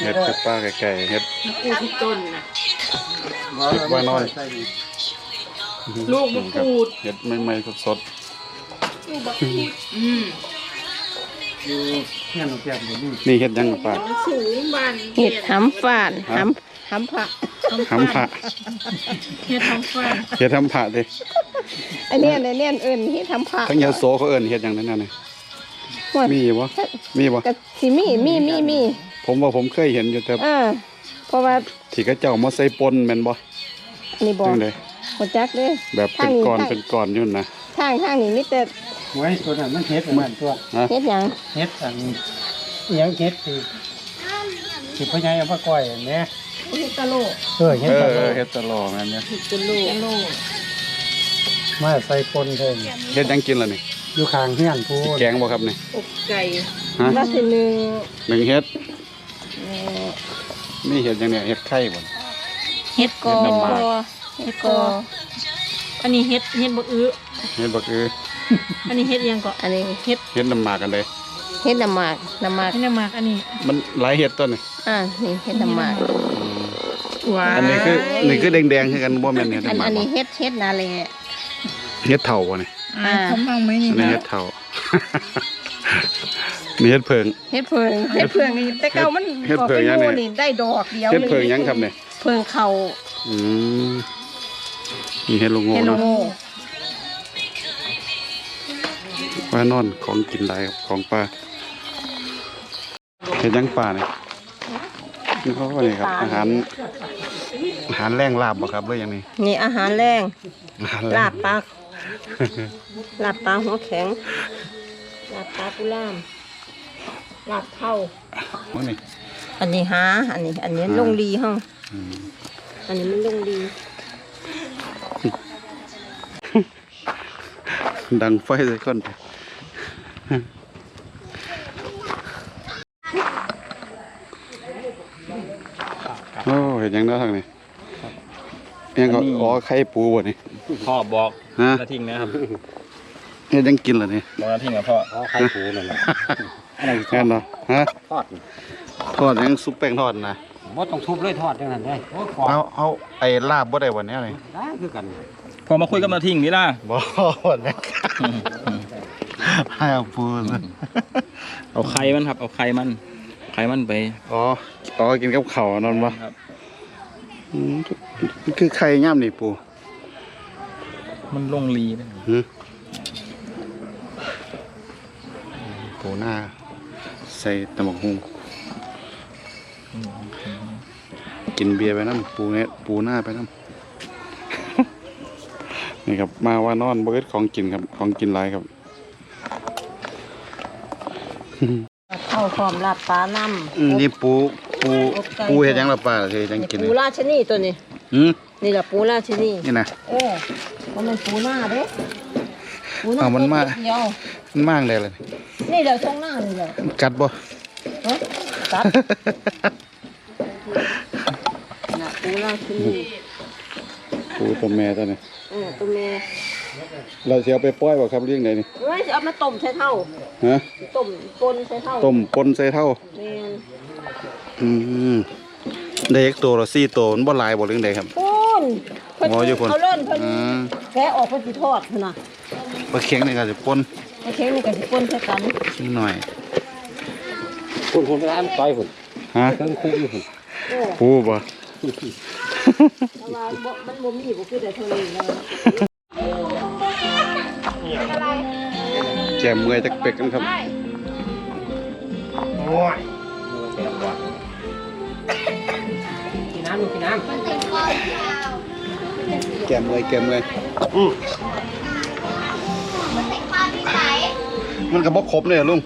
เฮ็ดกับป้าไก่ๆเฮ็ดกูที่ต้นน่ะเฮ็ดว่านอนลูกมะกรูดเฮ็ดใหม่ๆสดอืมอยู่เฮียนของแก้มอยู่นี่ๆนี่เฮ็ดหยังกับป้ามันสูงบานเห็ดหำฝานหำหำผักหำผะเฮ็ดทองฟ้าเฮ็ดหำผะเด้อันเนี้ยอันเนี้ยเอิ้นเห็ดหำผักทั้งยาโสเขาเอิ้นเฮ็ดหยังนั่นน่ะนี่หมดมีบ่มีบ่กะสิมีมีมีมี ผมว่าผมเคยเห็นอยู่แต่เออเพราะว่าที่เขาเจ้ามาใส่ปนแม่นบ่อันนี้บอกจังได๋หัวจักเด้แบบเป็นก้อนทางนี้เป็นก้อนอยู่นะทางทางนี้มีแต่ไว้ตัวนั้นมันเฮ็ดอันนั้นตัวฮะเฮ็ดหยังเฮ็ดอันอิหยังเฮ็ดคือคือพ่อใหญ่เอามาก้อยอันเนี้ยเฮ็ดตะโลเออเฮ็ดเอตอลเอออดเฮ็ดตลอดแม่นเนี่ยเฮ็ดตะโลตะโลมาใส่ปนเพิ่นเฮ็ดหยังกินล่ะนี่อยู่ข้างเฮียนพูนแกงบ่ครับนี่อกไก่ฮะมาสิหนึ่งหนึ่งเฮ็ดเอ่อ นี่เฮ็ดหยังเนี่ยเฮ็ดไข่บ่เฮ็ดกอเฮ็ดน้ำหมาก เฮ็ดกออันนี้เฮ็ดเฮ็ดบ่อื้อเฮ็ดบักอืออันนี้เฮ็ดอิหยังก็อันนี้เฮ็ดเฮ็ดน้ำหมากกันเลย เฮ็ดน้ำหมากน้ำหมากเฮ็ดน้ำหมากอันนี้มันหลายเฮ็ดตัวนี่อ่านี่เฮ็ดน้ำหมาก ว้าอันนี้คือนี่คือแดงๆคือกันบ่แม่นเฮ็ดอันน้ำหมากอันบ่นี้เฮ็ดเฮ็ดนาแลเฮ็ดเฒ่าบ่นี่อ่าเขาฟังไหมนี่อันนี้เฮ็ดเฒ่า นี่เฮ็ดเพิง เฮ็ดเพิงเฮ็ดเพิงนี่แต่เก่ามันเฮ็ดเพิงยังเนี่ยบอกป็หมู่นี่ได้ดอกเดียวเฮ็ดเพิงหยังครับเนี่ยเพิงเข่าอืมนี่เฮ็ดลูกโง่เฮ็ดโลเนาะโง่ว่านอนของกินหลายครับของป้าเฮ็ดหยังป้านี่นี่เขาว่านี่ครับอาหารอาหารแรงลาบบ่ครับหรือหยังนี่นี่อาหารแรงอาหารแรงลาบปลาลาบปลาหัวแข็งลาบปลากุล่าม ลาบเท่ามื้อนี่อันนี้หาอันนี้ อันนี้หาลงดีห้องอืมอันนี้มันลงดี ดังไฟใส่คนไปโอ้เห็นยังได้ทางนี้ยังก็อ๋อไข่ปูบ่นี่พ่อบอกฮะนาทิ้งนะครับเฮ็ดยังกินล่ะนี่บอกนาทิ้งกับพ่อเอาไข่ปูนั่นแหละ อันนั้นแม่นบ่ฮะทอดทอดยังซุปแป้งทอดนะบ่ต้องทุบเลยทอดจังนั้นได้โอ้ขอเอาเอาไอ้ลาบบ่ได้วันนี้นี่ได้คือกันพอมาคุยกับนาทิ้งนี่ล่ะบ่วันนี้ให้เอาปูเลยเอาไข่มันครับ เอาไข่มัน ไข่มันไปอ๋ออ๋อกินกับข้าวนั่นบ่ครับ อืมมันคือไข่ย่ํนี่ปู มันลงรีเลยหือ ปูหน้า ใส่ตำบักหุ่งกินเบียร์ไปน้ำปูเนี่ยปูหน้าไปน้ำ นี่ครับมาว่านอนเบิดของกินครับของกินหลายครับลาบเท่าพร้อมลาบปลาน้อืมำนี่ปูปูอบไก่ ปูเฮ็ดหยังละป้าเฮ็ดหยังนี่กินปูนี่ราชนีตัวนี้หืมนี่แหละปูราชนีนี่นะ เออมันเป็นปูหน้าเด้ ปูหน้าเอามันมา เดียวมันมากเลยเลยนี่เดี๋ยวช่องหน้านี่แหละมันกัดบ่เนาะตัดน่ะปูราชนีปูตัวแม่ตัวนี้เออตัวแม่เราสิเอาไปปล่อยบ่ครับเลี้ยงได้นี่เอ้ยเอามาต้มใส่เท่าฮะต้มปนใส่เท่าต้มปนใส่เท่าแม่นอืมได้อีกตัวละ4ตัวมันบ่หลายบ่เรื่องใดครับ ปูนเพิ่นหมออยู่พุ่นเอาเล่นเพิ่นอืม แกะออกเพิ่นสิทอดพุ่นน่ะ ปลาเค็งนี่ก็สิปนโอเคนี่ก็สิปนใส่กันนิดหน่อยคุณคุณร้านต่อยพุ่นฮะเพิ่งคุกอยู่พุ่นโอ้ปูบ่แต่ว่าบ่มันบ่มีบ่คือแต่เท่านี้นะแจ่มเมื่อยจักเป็กกันครับ โอ้ยกินน้ำลูกกินน้ำ แจ่มเมื่อยแจ่มเมื่อยมั นก็บ่ครบเลยอะลุง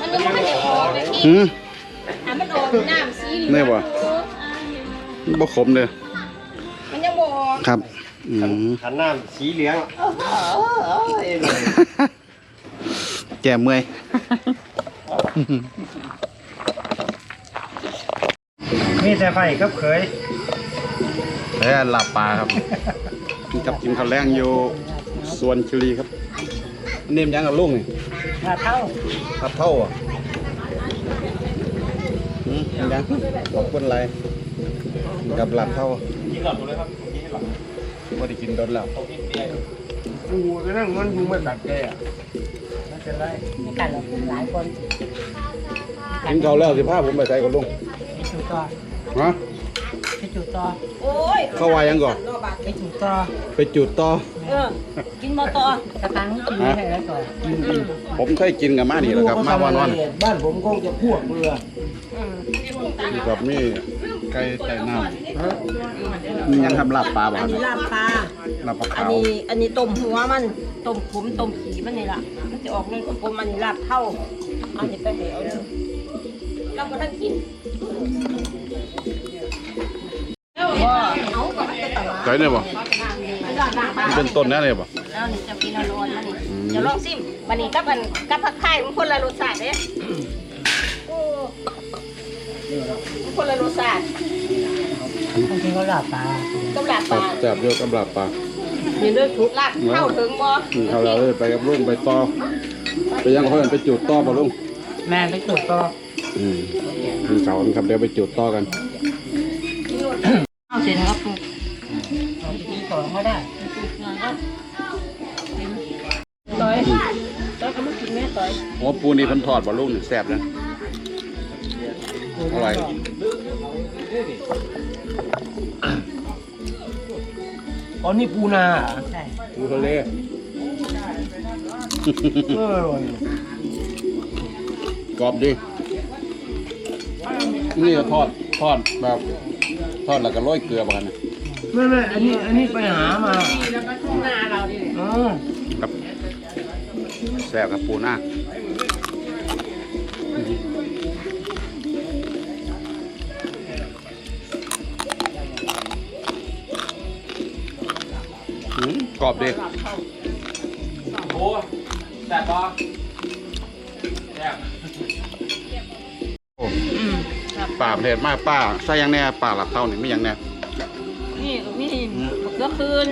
มันยังไม่ได้ออกเลยพี่หืมถ้ามันออกน้ำสีเหลืนี่องบ่ บ่ครบเลยมันยังบ่ออกครับอืม ขันน้ำสีเหลืองแจ่มเมื่อยนี่แต่ไฟกับเขยแล้วหลับปลาครับกินกับกินข้าวแรงอยู่สวนคิรีครับ เนมยังกับลุงนี่ ถ้าเท่าครับเท่าอะอืมยังขอบคุณไรกับหลับเข้ากินหลอดหมดเลยครับกินให้หลอดไม่ได้กินโดนแล้วเขากินเบียร์กูก็นั่งมันกูไม่ตัดแกอะไม่เป็นไรไม่กันหรอกหลายคนกินเขาวแล้วสิพาผมไปใส่กับลุงไปจุดต่อฮะไป จุดต่อโอ้ยเข้าว่ายังก่อน ไปจุดต่อไปจุดต่อเออกินมาต่อกระตังกินให้แล้วก่อนผมเคยกินกับมานี่แหละครับมาวันวันบ้านผมคงจะพวกเรือนี่ครับมีไก่ไก่น้ำนี่ยังทำลาบปลาบ่อันครับนี้ลาบปลาลาบปลาอันขาวนี้อันนี้ต้มหัวมันต้มขมต้มขีมันนี่ล่ะมันจะออกเงินกลมๆอันนี้ลาบเท่าอันนี้ไปเหว เลยเราก็ทั้งกินว่าเอาก็มันจะตลาดไก่เนี่ยบ่ลาบปลามันเป็นต้นแน่เลยบ่แล้วนี่จะกินอร่อยมันนี่จะลองซิมวันนี้กับมันกับผักไข่มันคนละรสชาติเด้โอ้มันคนละรสชาติบางทีเขาหลับตากับลาบคปรับลาแซ่บเยอะกับลาบปลานี่เลือกถูกลาบเข้าถึงบ่กินเขาวแล้วเลยไปกับลุงไปต่อไปยังเพื่อนไปจุดต่อบ่ลุงแม่ไปจุดต่อ อืมกินเขาวครับเดี๋ยวไปจุดต่อกัน เอาเสร็จครับเอาไปกินต่อเขาได้ต่อยต่อยก็มากินแม่ต่อยหัวปูนี่เพันทอดบ่ลุงนี่แซ่บนะอร่อยอ๋อนี่ปูนาเหรอใช่ปูทะเลเอออร่อย กรอบดี นี่ทอดทอดแบบทอดแล้วก็โรยเกลือบ่กันนะไม่ไม่อันนี้อันนี้ไปหามาแล้วก็ทุ่งนาเรานี่อ๋อครับแซ่บกับปูหน้าอืมกรอบดีโอ้แซ่บป ป่าประเทศมากป้าใส่หยังแน่ป่าหลับเต้านี่ไม่ยังแน่ นี่มีเมื่อคืน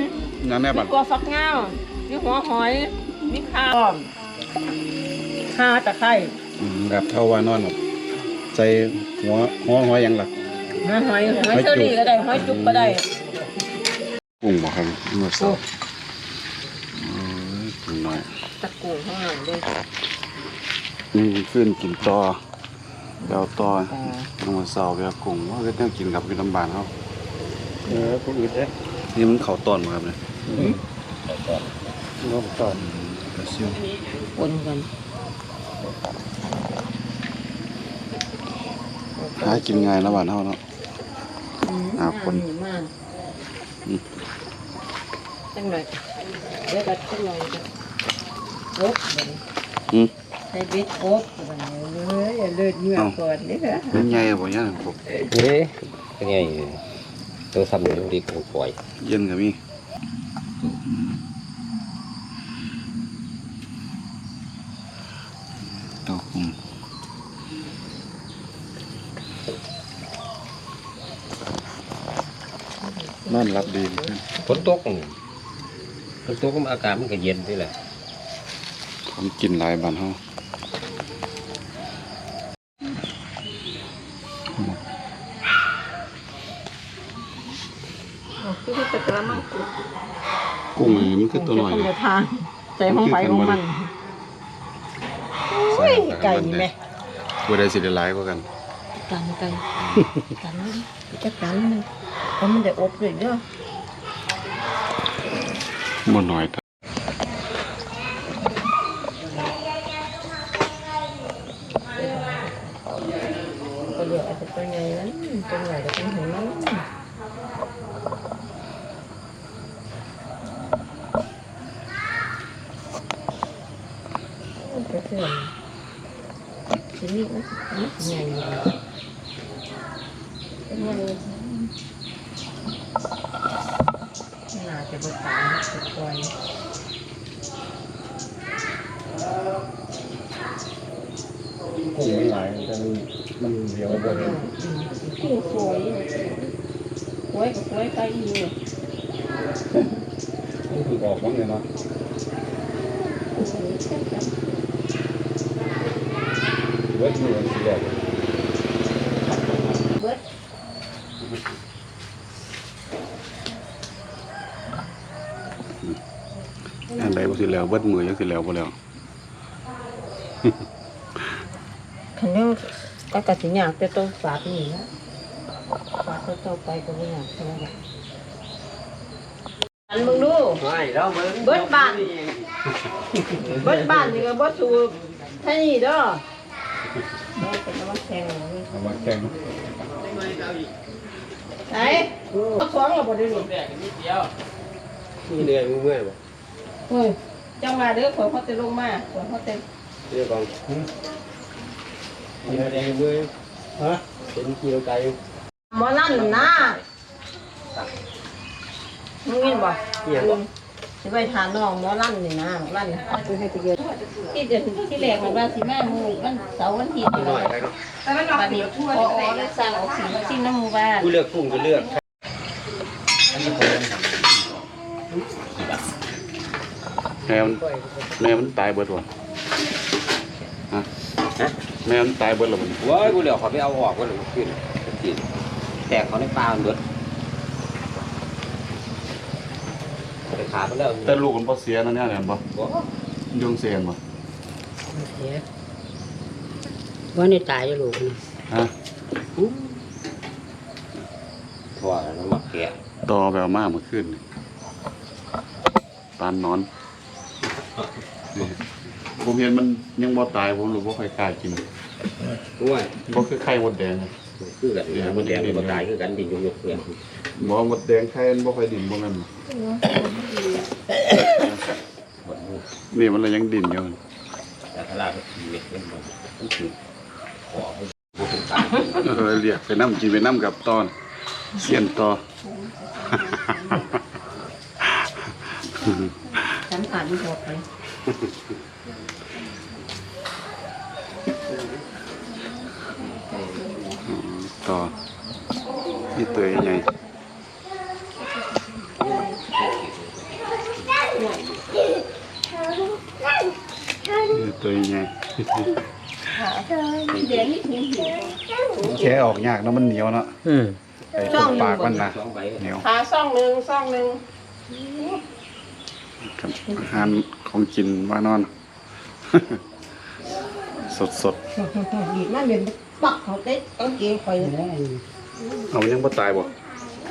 หยังแน่มีบัดกัวฟักเงามีหัวหอยมีข้าวข้าตะไคร้อืมครับเท่าว่านอนครับใส่หัวหัวหัวหยังล่ะหอยหอยหอยเชอรี่ก็ได้หอยจุกก็ได้กุ้งบ่ครับเมื่อเช้าอืมกุ้งน้อยตะกูข้างหลังด้วยนี่ขึ้นกินต่อ เดี๋ยวต่อน้ำมันเสาร์เดี๋ยวกุ้งว่าก็ต้องกินกับกินลำบานเขาเออปูอึดเด้นี่มันเข่าต้อนบ่ครับเนี่ยน้องต่อนกระซิวปนกันหากินง่ายนะบ้านเฮาเนาะอ่าคนมากจังหน่อยเดี๋ยวก็จังหน่อยจะโอ๊บอืมใส่เบ็ดโอ๊บเลยอย่า เลือดเหงื่อก่อนนี่เหรอเป็นไงบ่ยังผมนี่เป็นไงตัวซ้ำหนึ่งดีกูปล่อยเย็นก็มีเต้ากุ้งนอนรับดีฝนตกนี่ฝนตกมันอากาศมันก็เย็นนี่แหละผมกินหลายบ้านเฮา คือจะกระมัง กุ้งนี่ มันคือตัวน้อยคเลงยจะทานใจห้องไฟของมันโอ้ยไก่แม่บ่ได้สิได้หลายกว่ากันกันไก่กันนี่จะกันมันเพราะมันได้อบด้วยเด้อบ่น้อยเท่า ก็เดี๋ยวอาจจะตัวใหญ่นั้นตัวใหญ่จะเป็นหัวมันก็เสื่อมชิ้นนี้นะ มันใหญ่เลยเป็นไงน่าจะบดตายสุดก่อนกุ้ง อันใดบ่สิแล้วเบิดมือยังสิแล้วบ่แล้วคันยังก็กระสินยากแต่ต้องฝากนี่นะฝากต่อไปก็บ่ยากเท่ไหร่อันมึงดู ไม่เราวมึงเบิดบ้าน เบิดบ้านนี่ก็บ่สู้ท่านี่เด้อเอามาแข่ง เอามาแข่ง ไหนเอาของเราบ่ได้ลูกแดกนิดเดียวนี่เหนื่อยมึงเมื่อยบ่เฮ้ยจังมาเด้อขอยเขาจะลงมาขอยเขาจะเรื่องของเหนื่อยแดงเมื่อยฮะเป็นกิโลไกลหมอนั่นนะมึงเห็นบ่เกี่ยงบ่สิไปทานน้องหมอนั่นนี่นะหมอนั่นคือให้ไปเยอะ ที่เดือนที่แรกมันว่าสิมาหมู่วันเสาร์วันอาทิตย์หน่อยไปเนาะบัดนี้พอได้สั่งออกสิสิน้ำหมู่บ้านกูเลือกกุ้งก็เลือกแม่มันแม่มันตายเบิดบ่ฮะแม่มันตายเบิดแล้วบ่โว้ยกูเหลือขอไปเอาออกก็หรือขึ้นกินแตกเขาในปลามันเบิดไปขาไปแล้วแต่ลูกมันบ่เสียนั่นเนี่ยเห็นบ่บ่ ยุงเสียนบ่ว่านี่ตายอยู่ลูกนี่ฮะถั่วน้ำมักแกะตอแบบมาเมื่อคืนนี่ปานนอนผมเห็นมันยังบ่ตายผมรู้บ่ค่อยกล้ากินด้วยบ่คือไข่มดแดงนะ คือกันเนี่ยมันแดงมันตายคือกันดินยกๆเนี่ยบ่มดแดงไข่มันบ่ค่อยดิ่นบ่แม่นบ่ นี่มันเลยยังดิ่นอยู่แต่ถ้าลาเม็ดมันมันคือขอให้บุกตายเออเรียกไปน้ำกินไปน้ำกับตอนเสียนต่อฉันขาดที่พอไปต่อนี่ตัวใหญ่ ตัวใหญ่เดี๋ยวนี้หิวหิวแค่ออกยากเนาะมันเหนียวเนาะอืมไอ้ตรงปากมันนะสองใบเหนียวหาซ่องหนึ่งซ่องหนึ่งครับอาหารของกินว่านอน สดสดดีดมันเป็นปักเขาเต็กกางเกงคอยเลยๆเอามันยังบ่ตายบ่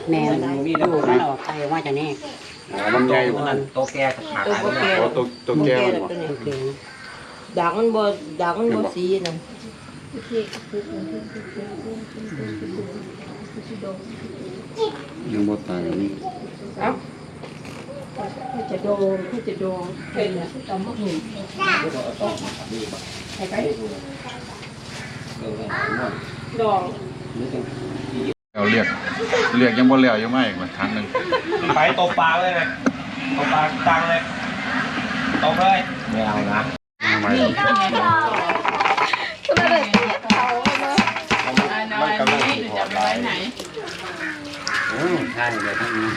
แม่มันลูกมันออกไตว่าจะแน่อ๋อมันใหญ่บ่นั่นโตแก่ขาตัวขายโอมันเคอ๋อตัวตัวแก้วมันบ่โอเค ดักมันบ่ดักมันบ่สีนั่นยังบ่ตายอันนี้เอ้าเพื่อจะโดนเพื่อจะโดนเป็นเนี่ยตำมะหุ่นไปไปดองเราเรียกเรียกยังบ่แล้วยังมาอีกมันครั้งหนึงไปตบปลาเลยนะตบปลาตังเลยตบเลยไม่เอานะทำ ไมมันกำลังถอดลายอืมใช่เลยทั้งนี้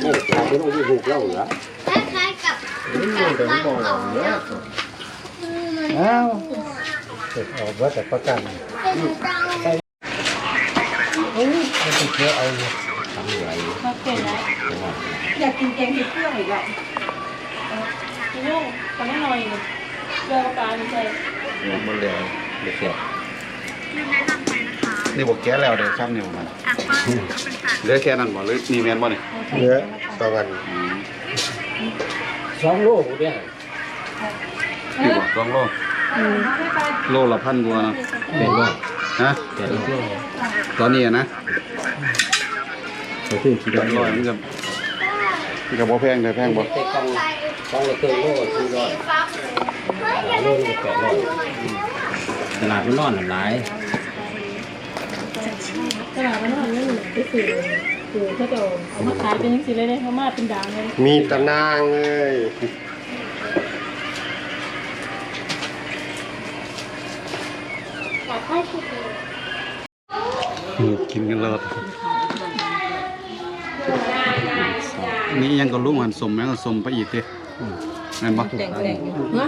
โอ้ยไม่ต้องยืดหูแล้วเหรออ้าวเสร็จออกว่าแต่ประกันมันติดเยอะเอาอยู่ อยากกินแกงเห็ดเครื่องอีกอะพี่โย่งทำให้หน่อยเกลือกับปลาไม่ใช่ยังบ่แล้วเด็กเสียนี่บ่แก้แล้วเด้อครับนี่บ่มันเหลือแค่นั้นบ่หรือนี่แม่นบ่นี่เยอะประมาณอืมสองโลกเนี่ยนี่บ่สองโลโลละพันกว่าเนาะเป็นว่าฮะเป็นว่าตอนนี้อะ นะเขาขึ้นกี่เดืดออนกร้อยมันก็มันก็บ่แพงแต่แพงบ่เต็กต้องต้องละครึ่งโลสี่ร้อยสามโลนี่แปดร้อยตลาดมันนอนหลายตลาดมันนอนนี่ไปสื่อสื่อเขาจะเอามาขายเป็นยังสิเลยเนี่ยเขามาเป็นด่างเลยมีตะนางเลยกินกันเลย นี่ยังก็รู้มันสมแม่งก็สมไปอีกติแม่นบ่แดงแดงฮะ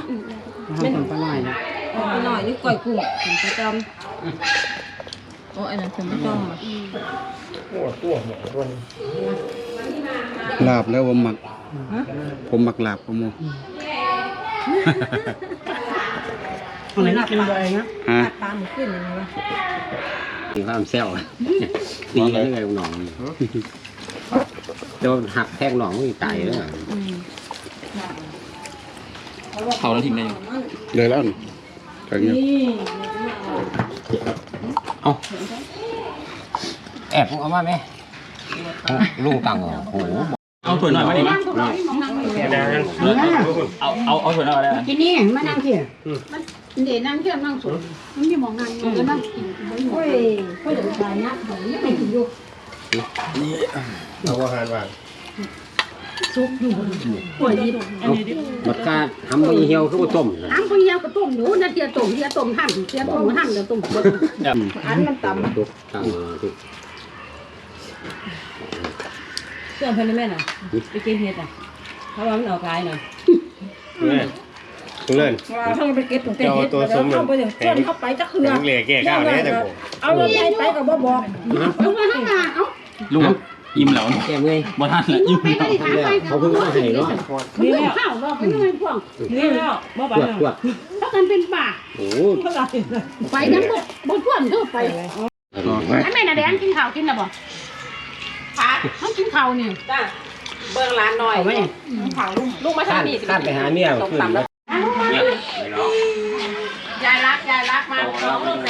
มันเป็นปลาไหลนะเอาไปหน่อยนี่ก่อยกุ้งกินประจำก่อยอ้อันนั้นคือไม่ต้องอะโอ้ตัวหมอตัวนี้ลาบแล้วผมหมักผมหมักลาบผมโมอะไรนะกินอะไรนะฮะตามขึ้นอย่างนี้วะมีความเซลตีกันยังไงหนอง โดนหักแทงหนองนี่ตายแล้วเขาแล้วทิ้งได้ยังเลยแล้วนี่ทางนี้เอาแอบเอามาไหมลุงตังเหรอโอ้โหเอาถั่วหน่อยมาดิมาแดงเอาเอาเอาถั่วหน่อยมาได้ไหมกินนี่มานั่งเที่ยมันเดี๋ยวนั่งเที่ยวนั่งสวนมันมีหมองนั่งมันก็นั่งกินโอ้ยก็เดี๋ยวไปนะผมยังไม่กินอยู่ เอาอาหารวางป่วยยิบบัดกาทำมีเหี่ยวคือว่าต้มน้ำพยาก็ต้มอยู่นะเที่ยต้มเที่ยต้มหั่นเที่ยต้มหั่นเดี๋ยวต้มอันมันต่ำทุกตั้งทุกเสื่อมพันธุ์แม่น่ะไปกินเห็ดอะเขาว่ามันออกลายน่ะเนี่ยคุณเล่นว่าเขาไปเก็บถุงเต็มเห็ดแล้วเขาไปอย่างเช่นเขาไปจะเครือแข็งเหล็กแก่ก้าวเนี่ยแต่ผมเอารถไปไปกับบ่บอกเอามาทั้งงานเอา ลุงอิ่มแล้วแก้เมื่อยบ่ทันแล้วอิ่มไปก็ได้ถามไปเขาเพิ่งมาให้เนาะนี่แล้วข้าวเราไปยังไงพวกนี่แล้วบ่ไปปวดปวดถ้ากันเป็นป่าโอ้ไปนั้นบ่บ่ชวนเธอไปไอ้แม่น่ะแดงกินข้าวกินน่ะบ่ค่ะมันกินข้าวนี่จ้าเบิ่งร้านหน่อยเอาไว้ข่าวลุงลุงมาข้าทานงนี้สิข้านไปหาเมียขึ้นแล้วยายรักยายรักมาน้องลูก